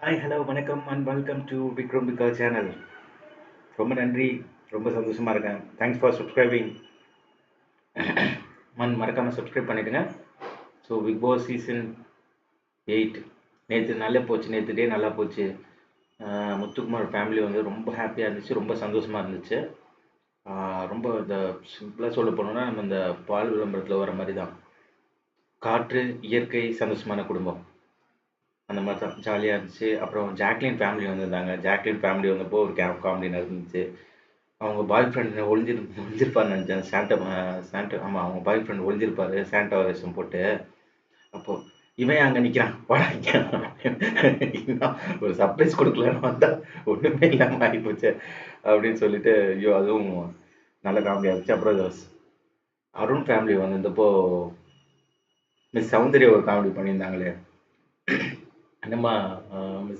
Hi hello வணக்கம் and welcome to Vikram பிகா channel ரொம்ப நன்றி ரொம்ப சந்தோஷமாக இருக்கேன். தேங்க்ஸ் ஃபார் சப்ஸ்கிரைபிங் மன் மறக்காமல் சப்ஸ்கிரைப் பண்ணிவிடுங்க so Bigg Boss season eight நேற்று நல்லா போச்சு நேற்று டே நல்லா போச்சு. முத்துக்குமார் ஃபேமிலி வந்து ரொம்ப ஹாப்பியாக இருந்துச்சு ரொம்ப சந்தோஷமாக இருந்துச்சு. ரொம்ப இந்த சிம்பிளாக சொல்ல போனோம்னா நம்ம இந்த பால் விளம்பரத்தில் வர மாதிரி தான் காற்று இயற்கை சந்தோஷமான குடும்பம். அந்த மாதிரி தான். ஜாலியாக இருந்துச்சு. அப்புறம் ஜாக்லின் ஃபேமிலி வந்திருந்தாங்க. ஜாக்லின் ஃபேமிலி வந்தப்போ ஒரு கேம் காமெடி நடந்துச்சு. அவங்க பாய் ஃப்ரெண்ட் ஒளிஞ்சிரு ஒளிஞ்சிருப்பான்னு நினச்சேன். சாண்டா சாண்டா ஆமாம் அவங்க பாய் ஃப்ரெண்ட் ஒளிஞ்சிருப்பாரு சாண்டா வேஷம் போட்டு. அப்போது இவன் அங்கே நிற்கிறான் ஒரு சர்ப்ரைஸ் கொடுக்கலன்னு வந்தா ஒன்றுமே இல்லாமல் ஆகி போச்சு அப்படின்னு சொல்லிட்டு ஐயோ அதுவும் நல்ல காமெடியாக இருந்துச்சு. அப்புறம் இது அருண் ஃபேமிலி வந்திருந்தப்போ மிஸ் சௌந்தர்யா ஒரு காமெடி பண்ணியிருந்தாங்களே. என்னம்மா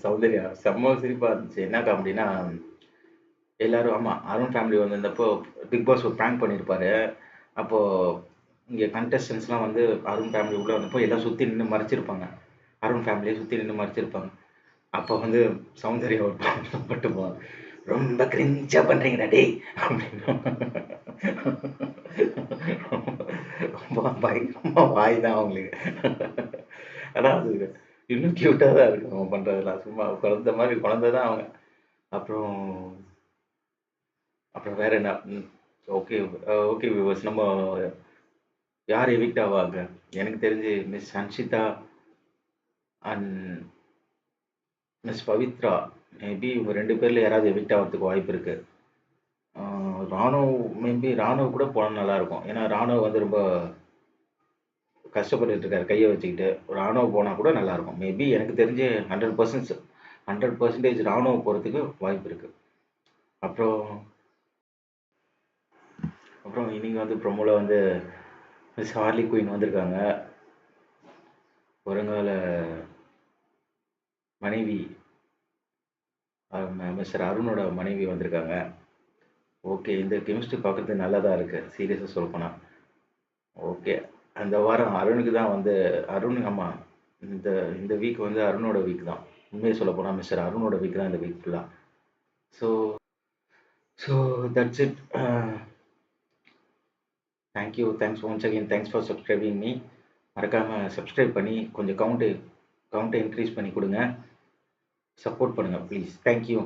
சௌந்தர்யா செம்ம சிரிப்பாக இருந்துச்சு. என்ன காமெடினா எல்லாரும் ஆமாம் அருண் ஃபேமிலி வந்திருந்தப்போ பிக் பாஸ் ஒரு ப்ராங்க் பண்ணியிருப்பாரு அப்போது இங்கே கண்டஸ்டன்ஸ்லாம் வந்து அருண் ஃபேமிலி உள்ளே வந்தப்போ எல்லாம் சுற்றி நின்று மறைச்சிருப்பாங்க. அருண் ஃபேமிலியை சுற்றி நின்று மறைச்சிருப்பாங்க. அப்போ வந்து சௌந்தர்யா ஒரு பாட்டு ரொம்ப கிரிஞ்சா பண்றீங்கடா டேய் அப்படின்னு. ரொம்ப பயங்கரமாக வாய் தான் அவங்களுக்கு. ஆனால் அது இன்னும் க்யூட்டாக தான் இருக்கு அவங்க பண்ணுறதுலாம் சும்மா குழந்த மாதிரி குழந்த தான் அவங்க. அப்புறம் அப்புறம் வேற என்ன? ஓகே ஓகே வியூவர்ஸ் நம்ம யார் எவிக்ட் ஆவாங்க? எனக்கு தெரிஞ்சு miss Sanshita and miss Pavithra. Maybe இவங்க ரெண்டு பேரில் யாராவது எவிக்ட் ஆகிறதுக்கு வாய்ப்பு இருக்கு. ராணுவ மேபி ராணுவ கூட போனால் நல்லாயிருக்கும் ஏன்னா ராணுவ வந்து ரொம்ப கஷ்டப்பட்டுட்டு இருக்காரு கையை வச்சுக்கிட்டு. ராணுவ போனால் கூட நல்லா இருக்கும் மேபி எனக்கு தெரிஞ்சு ஹண்ட்ரட் பர்சன்ட் ஹண்ட்ரட் பர்சன்டேஜ் ராணுவ போகிறதுக்கு வாய்ப்பு இருக்கு. அப்புறம் அப்புறம் இன்னைக்கு வந்து ப்ரொமோவில் வந்து மிஸ் ஹார்லி குயின் வந்திருக்காங்க. ஒருங்கால மனைவி மிஸ்டர் அருணோட மனைவி வந்திருக்காங்க. ஓகே இந்த கெமிஸ்ட்ரி பார்க்குறது நல்லா தான் இருக்குது சீரியஸாக சொல்லப்போனால் ஓகே அந்த வாரம் அருணுக்கு தான் வந்து அருண் ஆமாம் இந்த இந்த வீக் வந்து அருணோட வீக் தான். உண்மையை சொல்ல போனால் மிஸ்டர் அருணோட வீக் தான் இந்த வீக் ஃபுல்லாக so so that's it thank you thanks once again thanks for subscribing me மறக்காமல் சப்ஸ்கிரைப் பண்ணி கொஞ்சம் கவுண்ட்டு கவுண்ட்டை இன்க்ரீஸ் பண்ணி கொடுங்க. சப்போர்ட் பண்ணுங்கள் ப்ளீஸ் தேங்க்யூ